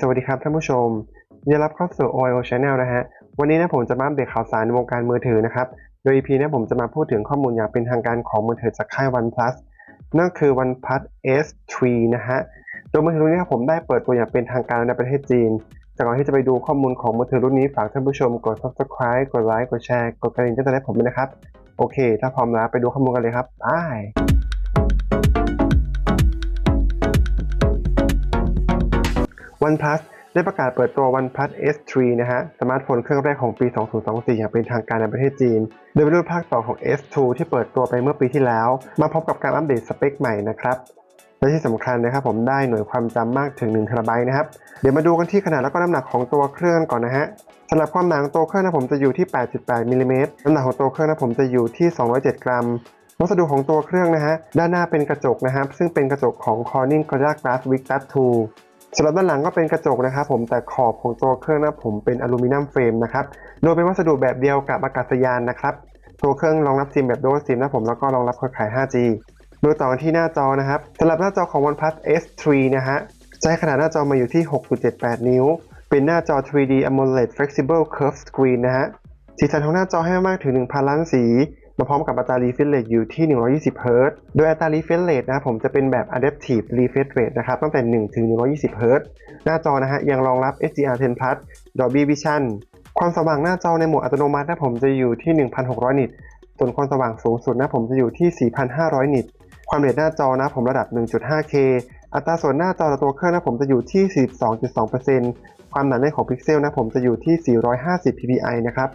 สวัสดีครับท่านผู้ชมยินดีรับเข้าสู่ OIO Channel นะฮะ วันนี้นะผมจะมาอัปเดตข่าวสารวงการมือถือนะครับ โดย EP นี้ผมจะมาพูดถึงข้อมูลอย่างเป็นทางการของมือถือจากค่าย OnePlus นั่นคือ OnePlus S3 นะฮะ โดยมือถือรุ่นนี้ครับผมได้เปิดตัวอย่างเป็นทางการในประเทศจีนแต่ก่อนที่จะไปดูข้อมูลของมือถือรุ่นนี้ฝากท่านผู้ชมกด subscribe กดไลค์ กดแชร์ กดกระดิ่งแจ้งเตือนให้ผมด้วยนะครับ โอเค ถ้าพร้อมแล้วไปดูข้อมูลกันเลยครับไป OnePlus ได้ประกาศเปิดตัว OnePlus S3 นะฮะ สมาร์ทโฟนเครื่องแรกของปี 2024 อย่างเป็นทางการในประเทศจีน โดยเป็นรุ่นภาคต่อของ S2 ที่เปิดตัวไปเมื่อปีที่แล้ว มาพบกับการอัปเดตสเปคใหม่นะครับ และที่สำคัญนะครับผมได้หน่วยความจำมากถึง1 t b นะครับ เดี๋ยวมาดูกันที่ขนาดแล้วก็น้ำหนักของตัวเครื่องก่อนนะฮะสำหรับความหนาของตัวเครื่องนะผมจะอยู่ที่ 8.8 มิลลิเมตร น้ำหนักของตัวเครื่องนะผมจะอยู่ที่ 207 กรัมวัสดุของตัวเครื่องนะฮะ ด้านหน้าเป็นกระจกนะครับ ซึ่งเป็นกระจกของ Corning Gorilla Glass Victus 2 สำหรับด้านหลังก็เป็นกระจกนะครับผมแต่ขอบของตัวเครื่องนะผมเป็นอลูมิเนียมเฟรมนะครับโดยเป็นวัสดุแบบเดียวกับอากาศยานนะครับตัวเครื่องรองรับซิมแบบโดซิมนะผมแล้วก็รองรับเครือข่าย 5G ดูต่อกันที่หน้าจอนะครับสำหรับหน้าจอของ OnePlus S3 นะฮะใช้ขนาดหน้าจอมาอยู่ที่ 6.78 นิ้ว เป็นหน้าจอ 3D AMOLED Flexible Curved Screen นะฮะสีสันของหน้าจอให้มากถึง 1,000 ล้านสี มาพร้อมกับอัตรา refresh rate อยู่ที่ 120 Hz โดยอัตรา refresh rate นะครับผมจะเป็นแบบ adaptive refresh rate นะครับตั้งแต่ 1 ถึง 120 Hz หน้าจอนะฮะยังรองรับ HDR10 Plus Dolby Vision ความสว่างหน้าจอในโหมดอัตโนมัตินะผมจะอยู่ที่ 1,600 นิตส่วนความสว่างสูงสุดนะผมจะอยู่ที่ 4,500 นิตความเร็วหน้าจอนะผมระดับ 1.5K อัตราส่วนหน้าจอต่อตัวเครื่องนะผมจะอยู่ที่ 42.2%ความหนาแน่นของพิกเซลนะผมจะอยู่ที่ 450 ppi นะครับ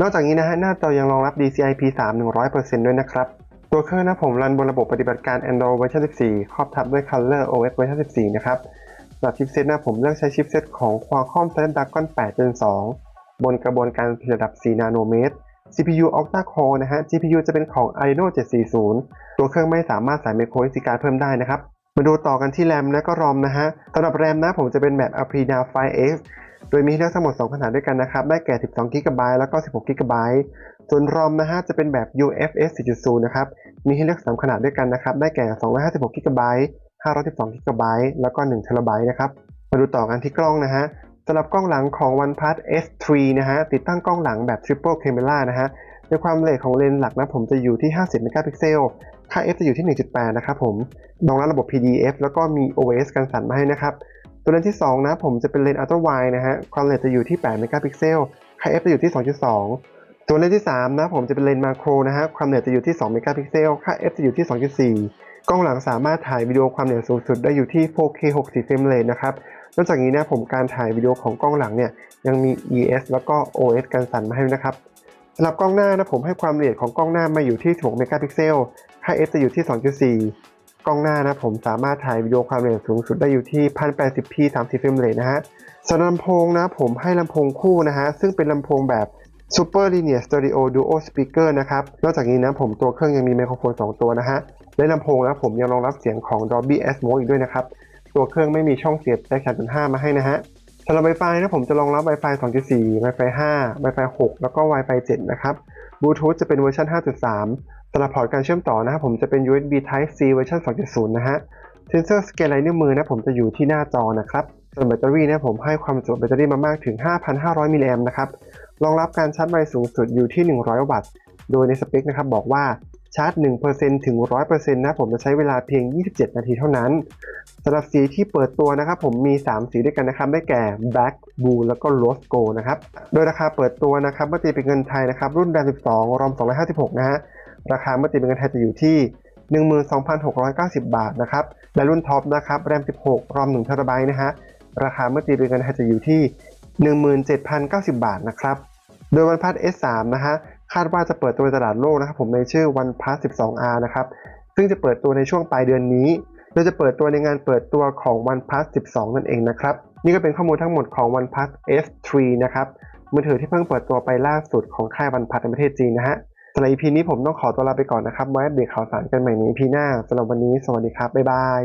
นอกจากนี้นะฮะหน้าจอยังรองรับ DCI P3 100%ด้วยนะครับ ตัวเครื่องนะผมรันบนระบบปฏิบัติการ Android เวอร์ชัน14 ครอบทับด้วย Color OS เวอร์ชัน14 นะครับสำหรับชิปเซตนะผมเลือกใช้ชิปเซตของ Qualcomm Snapdragon 8 Gen 2 บนกระบวนการระดับ 4 นาโนเมตร CPU Octa Core นะฮะ GPU จะเป็นของ Adreno 740 ตัวเครื่องไม่สามารถใส่ micro SD card เพิ่มได้นะครับ มาดูต่อกันที่แรมและก็รอมนะฮะสำหรับแรมนะผมจะเป็นแบบ Aprina 5X โดยมีให้เลือกทั้งหมด 2 ขนาดด้วยกันนะครับ ได้แก่ 12 g b แล้วก็ 16 g b ส่วนรอมนะฮะจะเป็นแบบ UFS 4.0 นะครับ มีให้เลือก 3 ขนาดด้วยกันนะครับ ได้แก่ 256 g b 512 g b แล้วก็1 t b นะครับ มาดูต่อกันที่กล้องนะฮะสำหรับกล้องหลังของ OnePlus S3 นะฮะ ติดตั้งกล้องหลังแบบ Triple Camera นะฮะในความเลทของเลนส์หลักนะผมจะอยู่ที่ 50 เมกะพิกเซล ค่า f จะอยู่ที่ 1.8 นะครับผมรองรับระบบ PDF แล้วก็มี OS กันสั่นมาให้นะครับ ตัวเลนส์ที่ 2 นะผมจะเป็นเลนส์อัลตร้าไวนะฮะความเลทจะอยู่ที่8เมกะพิกเซลค่า f จะอยู่ที่ 2.2 ตัวเลนส์ที่ 3 นะผมจะเป็นเลนส์มาโครนะฮะความเลทจะอยู่ที่2เมกะพิกเซลค่า f จะอยู่ที่ 2.4 กล้องหลังสามารถถ่ายวิดีโอความละเอียดสูงสุดได้อยู่ที่ 4K 60เฟรมเรทนะครับนอกจากนี้นะผมการถ่ายวิดีโอของกล้องหลังเนี่ยยังมี ES แล้วก็ OS กันสั่นมาให้ด้วยนะครับสำหรับกล้องหน้านะผมให้ความละเอียดของกล้องหน้ามาอยู่ที่16เมกะพิกเซลค่า f จะอยู่ที่ 2.4 กล้องหน้านะผมสามารถถ่ายวิดีโอความละเอียดสูงสุดได้อยู่ที่ 1080p 30เฟรมเรทนะฮะส่วนลำโพงนะผมให้ลำโพงคู่นะฮะซึ่งเป็นลำโพงแบบ Super Linear Stereo Duo Speaker นะครับ นอกจากนี้นะผมตัวเครื่องยังมีไมโครโฟน 2 ตัวนะฮะ และลำโพงนะผมยังรองรับเสียงของ Dolby Atmos อีกด้วยนะครับ ตัวเครื่องไม่มีช่องเสียบแจ็ค3.5 มาให้นะฮะสำหรับ Wi-Fi นะผมจะรองรับ Wi-Fi 2.4 Wi-Fi 5 Wi-Fi 6 แล้วก็ Wi-Fi 7 นะครับ Bluetooth จะเป็นเวอร์ชัน5.3ำหรับพอร์ตการเชื่อมต่อนะครับผมจะเป็น USB Type C เวอร์ชัน2.0 นะฮะเซนเซอร์สแกนลายนิ้วมือนะผมจะอยู่ที่หน้าจอนะครับส่วนแบตเตอรี่นะผมให้ความจุแบตเตอรี่มามากถึง 5,500 มิลลิแอมป์นะครับรองรับการชาร์จไวสูงสุดอยู่ที่ 100 วัตต์ โดยในสเปคนะครับบอกว่าชาร์จ 1%ถึง 100%นะผมจะใช้เวลาเพียง 27 นาทีเท่านั้นสำหรับสีที่เปิดตัวนะครับผมมี 3 สีด้วยกันนะครับได้แก่ Black Blue แล้วก็ Rose Gold นะครับ โดยราคาเปิดตัวนะครับเมื่อตีเป็นเงินไทยนะครับรุ่นแรม12 รอม 256 นะฮะ ราคาเมื่อตีเป็นเงินไทยจะอยู่ที่ 12,690 บาทนะครับ และรุ่นท็อปนะครับแรม 16 รอม1 t b นะฮะ ราคาเมื่อตีเป็นเงินไทยจะอยู่ที่ 17,090 บาทนะครับ โดย OnePlus S3 นะฮะ คาดว่าจะเปิดตัวในตลาดโลกนะครับผมในชื่อ OnePlus 12R นะครับ ซึ่งจะเปิดตัวในช่วงปลายเดือนนี้โดยจะเปิดตัวในงานเปิดตัวของ OnePlus 12 นั่นเองนะครับ นี่ก็เป็นข้อมูลทั้งหมดของ OnePlus S3 นะครับมือถือที่เพิ่งเปิดตัวไปล่าสุดของค่าย OnePlus ในประเทศจีนนะฮะ สำหรับ EP นี้ผมต้องขอตัวลาไปก่อนนะครับไว้อัปเดตข่าวสารกันใหม่ใน EP หน้าสำหรับวันนี้สวัสดีครับบ๊ายบาย